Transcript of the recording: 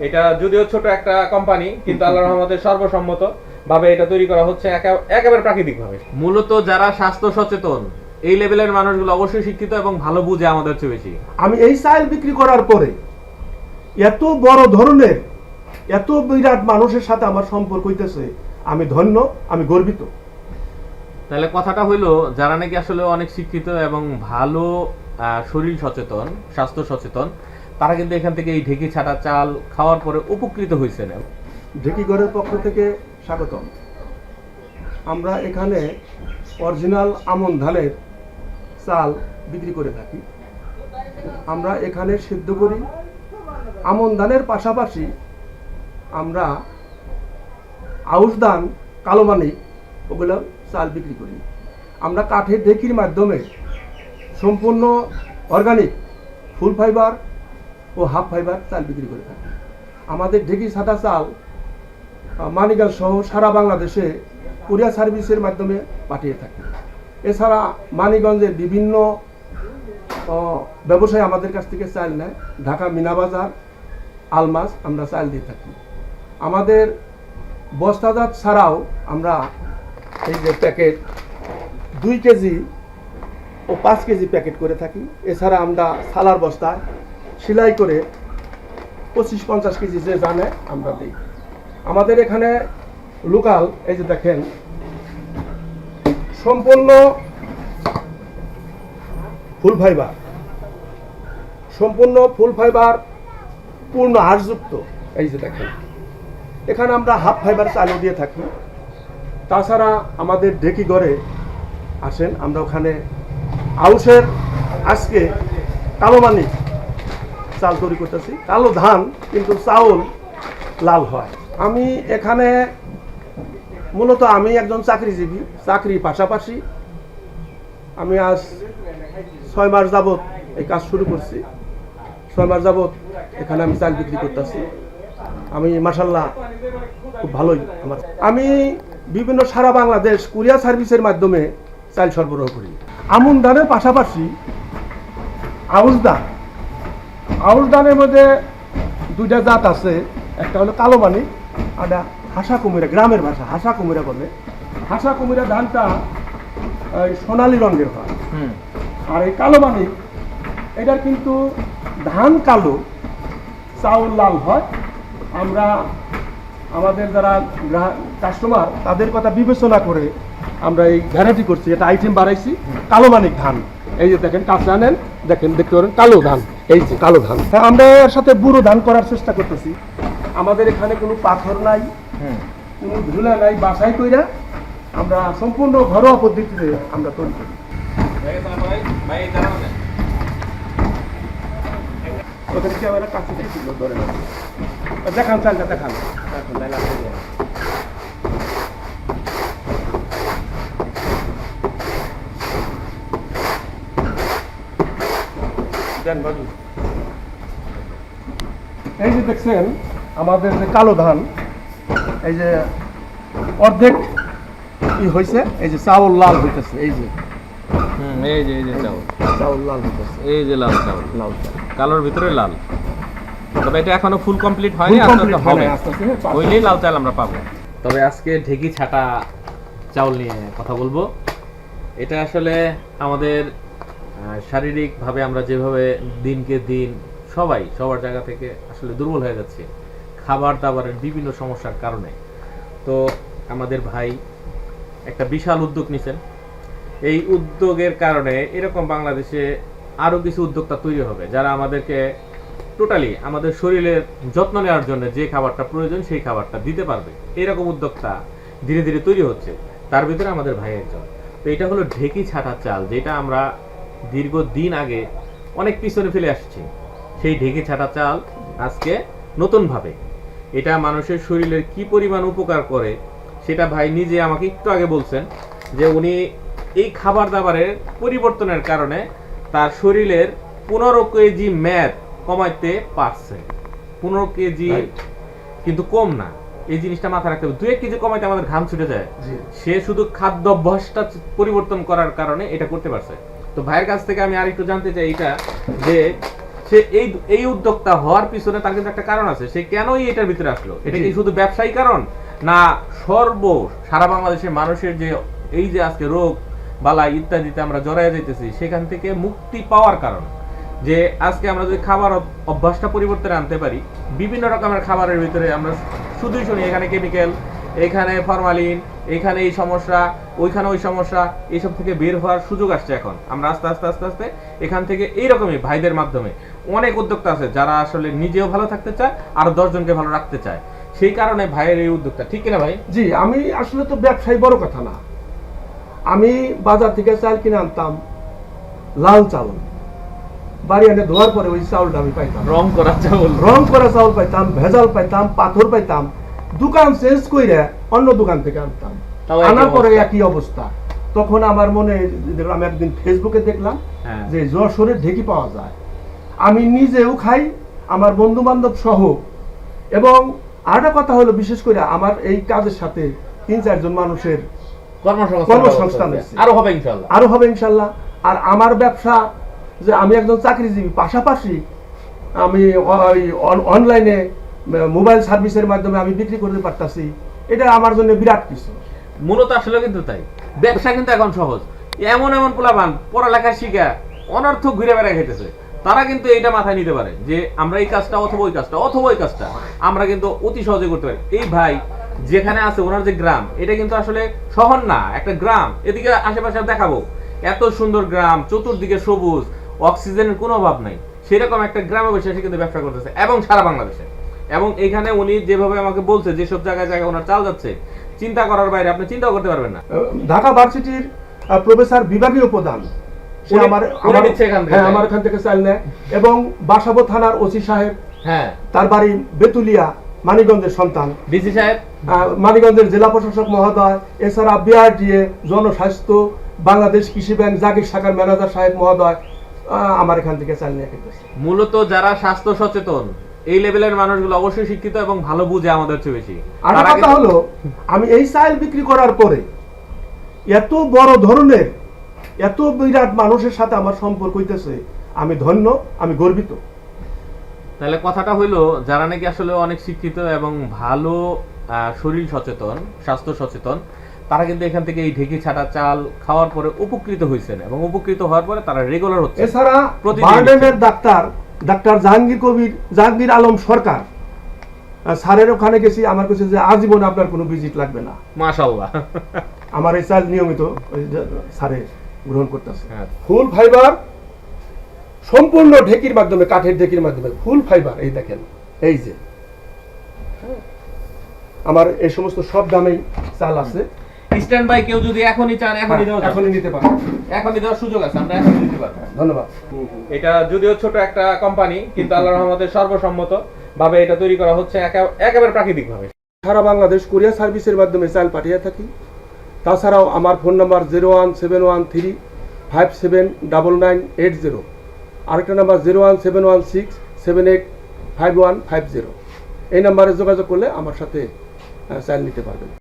এটা যদিও ছোট একটা কোম্পানি কিন্তু আল্লাহ রহমতের সর্বসম্মত ভাবে এটা তৈরি করা হচ্ছে একেবারে প্রাকৃতিক ভাবে মূলত যারা স্বাস্থ্য সচেতন এই লেভেলের মানুষগুলো অবশ্যই শিক্ষিত এবং ভালো বুঝে আমাদের চেয়ে বেশি। আমি এই চাল বিক্রি করার পরে এত বড় ধরনের এত বিরাট মানুষের সাথে আমার সম্পর্ক হইতেছে আমি ধন্য আমি গর্বিত। তাহলে কথাটা হইল যারা নাকি আসলে অনেক শিক্ষিত এবং ভালো আহ, শরীর সচেতন স্বাস্থ্য সচেতন তারা কিন্তু এখান থেকে এই ঢেকি ছাটা চাল খাওয়ার পরে উপকৃত হয়েছে না? ঢেকিগড়ের পক্ষ থেকে স্বাগতম। আমরা এখানে অরিজিনাল আমন ধানের চাল বিক্রি করে থাকি। আমরা এখানে সিদ্ধ করি। আমন ধানের পাশাপাশি আমরা আউশ ধান, কালো মানিক ওগুলো চাল বিক্রি করি। আমরা কাঠের ঢেকির মাধ্যমে সম্পূর্ণ অর্গানিক ফুল ফাইবার ও হাফ ফাইবার চাল বিক্রি করে থাকি। আমাদের ঢেকি সাদা চাল মানিগাল সহ সারা বাংলাদেশে কুরিয়ার সার্ভিসের মাধ্যমে পাঠিয়ে থাকি। এছাড়া মানিগঞ্জের বিভিন্ন ব্যবসায়ী আমাদের কাছ থেকে চাল নেয়। ঢাকা মিনাবাজার, আলমাস আমরা চাল দিয়ে থাকি। আমাদের বস্তাজাত ছাড়াও আমরা এই যে প্যাকেট দুই কেজি ও পাঁচ কেজি প্যাকেট করে থাকি। এছাড়া আমরা সালার বস্তায় সেলাই করে পঁচিশ, পঞ্চাশ কেজি যে জানে, আমরা দিই। আমাদের এখানে লোকাল, এই যে দেখেন, সম্পূর্ণ ফুল ফাইবার। সম্পূর্ণ ফুল ফাইবার, পূর্ণ হাড়যুক্ত এই যে দেখেন। এখানে আমরা হাফ ফাইবার চালু দিয়ে থাকি। তাছাড়া আমাদের ঢেকি ঘরে আসেন, আমরা ওখানে আউসের আজকে কালো মানিক চাল তৈরি করতেছি। কালো ধান, কিন্তু চাউল লাল হয়। আমি এখানে মূলত আমি একজন চাকরিজীবী, চাকরি পাশাপাশি আমি আজ ছয় মাস যাবত এই কাজ শুরু করছি। ছয় মাস যাবত এখানে আমি চাল বিক্রি করতেছি। আমি মাসাল্লাহ খুব ভালোই আমার আমি বিভিন্ন সারা বাংলাদেশ কুরিয়ার সার্ভিসের মাধ্যমে চাল সরবরাহ করি। আমন ধানের পাশাপাশি আউশ ধান আউশ ধানের মধ্যে দুইটা জাত আছে। একটা হলো কালো মানিক আর হাসা কুমিরা গ্রামের ভাষা হাসা কুমিরা বলে। হাসা কুমিরা ধানটা সোনালি রঙের হয়। আর এই কালো মানিক এটার কিন্তু ধান কালো চাউল লাল হয়। আমরা আমাদের যারা কাস্টমার তাদের কথা বিবেচনা করে আমরা এই ভ্যারাইটি করছি। এটা আইটেম বাড়াইছি কালো মানিক ধান। এই যে দেখেন কাঁচা নেন দেখেন দেখতে পারেন কালো ধান। এই যে কালো ধান। হ্যাঁ আমরা এর সাথে বুড়ো ধান করার চেষ্টা করতেছি। আমাদের এখানে কোনো পাথর নাই কোনো ধুলা নাই বাসাই কইরা আমরা সম্পূর্ণ ঘরোয়া পদ্ধতিতে আমরা তৈরি করি। ওদের ক্যামেরা কাছে ছিল ধরে দেখান চালটা দেখান। এখন। দেন বাজু। এই যে দেখছেন আমাদের যে কালো ধান এই যে অর্ধেক ই হয়েছে এই যে চাউল লাল হইতেছে এই যে। হুম এই যে এই যে চাউল। চাউল লাল হইতেছে। এই যে লাল চাউল। লাল চাউল। কালোর ভিতরে লাল। তবে এটা এখনও ফুল কমপ্লিট হয়নি হয় হবে। হইলেই লাল চাল আমরা পাবো। তবে আজকে ঢেকি ছাটা চাউল নিয়ে কথা বলব। এটা আসলে আমাদের শারীরিকভাবে আমরা যেভাবে দিনকে দিন সবাই, সবার জায়গা থেকে আসলে দুর্বল হয়ে যাচ্ছে খাবার দাবারের বিভিন্ন সমস্যার কারণে। তো আমাদের ভাই একটা বিশাল উদ্যোগ নিছেন। এই উদ্যোগের কারণে এরকম বাংলাদেশে আরও কিছু উদ্যোক্তা তৈরি হবে যারা আমাদেরকে টোটালি আমাদের শরীরের যত্ন নেওয়ার জন্য যে খাবারটা প্রয়োজন সেই খাবারটা দিতে পারবে। এরকম উদ্যোক্তা ধীরে ধীরে তৈরি হচ্ছে। তার ভিতরে আমাদের ভাই একজন। তো এটা হলো ঢেকি ছাটা চাল, যেটা আমরা দীর্ঘ দিন আগে অনেক পিছনে ফেলে আসছি। সেই ঢেকি ছাটা চাল আজকে নতুনভাবে। এটা মানুষের শরীরের কি পরিমাণ উপকার করে সেটা ভাই নিজে আমাকে একটু আগে বলছেন যে উনি এই খাবার দাবারের পরিবর্তনের কারণে তার শরীরের পনেরো কেজি ম্যাদ কমাইতে পারছে। পনেরো কেজি কিন্তু কম না। এই জিনিসটা মাথায় রাখতে হবে। দু এক কেজি কমাইতে আমাদের ঘাম ছুটে যায়। সে শুধু খাদ্য অভ্যাসটা পরিবর্তন করার কারণে এটা করতে পারছে। তো ভাইয়ের কাছ থেকে আমি আরেকটু জানতে চাই এটা যে সে এই এই উদ্যোক্তা হওয়ার পিছনে তার কিন্তু একটা কারণ আছে। সে কেনই এটার ভিতরে আসলো? এটা কি শুধু ব্যবসায়ী কারণ? না সর্ব সারা বাংলাদেশের মানুষের যে এই যে আজকে রোগ বালা ইত্যাদিতে আমরা জড়াইয়া যাইতেছি সেখান থেকে মুক্তি পাওয়ার কারণ। যে আজকে আমরা যদি খাবার অভ্যাসটা পরিবর্তনে আনতে পারি বিভিন্ন রকমের খাবারের ভিতরে আমরা শুধুই শুনি এখানে কেমিক্যাল এখানে ফরমালিন এখানে এই সমস্যা ওইখানে ওই সমস্যা এইসব থেকে বের হওয়ার সুযোগ আসছে এখন। আমরা আস্তে আস্তে আস্তে আস্তে এখান থেকে এইরকমই ভাইদের মাধ্যমে অনেক উদ্যোক্তা আছে যারা আসলে নিজেও ভালো থাকতে চায় আর দশজনকে ভালো রাখতে চায়। সেই কারণে ভাইয়ের এই উদ্যোগটা ঠিক কিনা ভাই? জি আমি আসলে তো ব্যবসায়ী বড় কথা না। আমি বাজার থেকে চাল কিনে আনতাম লাল চাল। বাড়ি এনে ধোয়ার পরে ওই চাউলটা আমি পাইতাম। রং করা চাউল। রং করা চাউল পাইতাম ভেজাল পাইতাম পাথর পাইতাম। দোকান চেঞ্জ করে অন্য দোকান থেকে আনতাম। আনার পরে একই অবস্থা। তখন আমার মনে দেখলাম, আমি একদিন ফেসবুকে দেখলাম হ্যাঁ। যে যশোরের ঢেকি পাওয়া যায়। আমি নিজেও খাই আমার বন্ধু বান্ধব সহ। এবং আরেকটা কথা হলো বিশেষ করে আমার এই কাজের সাথে তিন চারজন মানুষের কর্মসংস্থান। আরও হবে ইনশাল্লাহ আরও হবে ইনশাল্লাহ আর আমার ব্যবসা যে আমি একজন চাকরিজীবী পাশাপাশি আমি অনলাইনে মোবাইল সার্ভিসের মাধ্যমে আমি বিক্রি করতে পারতাছি। এটা আমার জন্য বিরাট কিছু। মূলত আসলে কিন্তু তাই। ব্যবসা কিন্তু এখন সহজ। এমন এমন পোলাবান পড়ালেখা শিখা অনর্থক ঘুরে বেড়ায় খেতেছে তারা কিন্তু এইটা মাথায় নিতে পারে যে আমরা এই কাজটা অথবা ওই কাজটা, অথবা ওই কাজটা। আমরা কিন্তু অতি সহজে করতে পারি। এই ভাই যেখানে আছে, ওনার যে গ্রাম, এটা কিন্তু আসলে শহর না, একটা গ্রাম। এদিকে আশেপাশে দেখাবো। এত সুন্দর গ্রাম, চতুর্দিকে সবুজ, অক্সিজেনের কোনো অভাব নাই। সেরকম একটা গ্রামে বসে সে কিন্তু ব্যবসা করতেছে, এবং সারা বাংলাদেশে। এবং এখানে উনি যেভাবে আমাকে বলছে, যেসব জায়গায় জায়গায় ওনার চাল যাচ্ছে, চিন্তা করার বাইরে আপনি চিন্তাও করতে পারবেন না। ঢাকা ভার্সিটির প্রফেসর বিভাগীয় প্রধান। সে আমার হ্যাঁ আমার এখান থেকে চাল নেয়। এবং বাসাবো থানার ওসি সাহেব হ্যাঁ। তার বাড়ি বেতুলিয়া মানিকগঞ্জের সন্তান। ডিসি সাহেব? মানিকগঞ্জের জেলা প্রশাসক মহোদয় এছাড়া বিআরটিএ জনস্বাস্থ্য বাংলাদেশ কৃষি ব্যাংক জাগির শাখার ম্যানেজার সাহেব মহোদয় আমার এখান থেকে চাল নিয়ে খেতেছে। মূলত যারা স্বাস্থ্য সচেতন এই লেভেলের মানুষগুলো অবশ্যই শিক্ষিত এবং ভালো বুঝে আমাদের চেয়ে বেশি। আর কথা হলো আমি এই চাল বিক্রি করার পরে এত বড় ধরনের এত বিরাট মানুষের সাথে আমার সম্পর্ক হইতেছে। আমি ধন্য আমি গর্বিত। তাহলে কথাটা হইল যারা নাকি আসলে অনেক শিক্ষিত এবং ভালো শরীর সচেতন স্বাস্থ্য সচেতন তারা কিন্তু এখান থেকে এই ঢেকি ছাটা চাল খাওয়ার পরে উপকৃত হয়েছেন এবং উপকৃত হওয়ার পরে তারা রেগুলার হচ্ছে এছাড়া বার্ডেনের ডাক্তার ডাক্তার জাহাঙ্গীর কবির জাহাঙ্গীর আলম সরকার। স্যারের ওখানে গেছি আমার কাছে যে আজীবন আপনার কোনো ভিজিট লাগবে না। মাশাল্লাহ আমার এই চাল নিয়মিত ওই যে স্যারে গ্রহণ করতেছে। হ্যাঁ। ফুল ফাইবার সম্পূর্ণ ঢেকির মাধ্যমে কাঠের ঢেকির মাধ্যমে ফুল ফাইবার এই দেখেন এই যে। হ্যাঁ। আমার এই সমস্ত সব দামেই চাল আছে। স্ট্যান্ড বাই কেউ যদি এখনই চান এখনই দেওয়া এখনই নিতে পারেন এখনই দেওয়ার সুযোগ আছে আমরা এখনই দিতে পারব। ধন্যবাদ। এটা যদিও ছোট একটা কোম্পানি কিন্তু আল্লাহ রহমতের সর্বসম্মত ভাবে এটা তৈরি করা হচ্ছে একেবারে প্রাকৃতিক ভাবে সারা বাংলাদেশ কোরিয়ার সার্ভিসের মাধ্যমে চাল পাঠিয়ে থাকি। তাছাড়াও আমার phone number zero one seven one three five seven double nine eight zero. আরেকটা number zero one seven one six seven eight five one five zero. এই নাম্বারে যোগাযোগ করলে আমার সাথে চাইল নিতে পারবেন।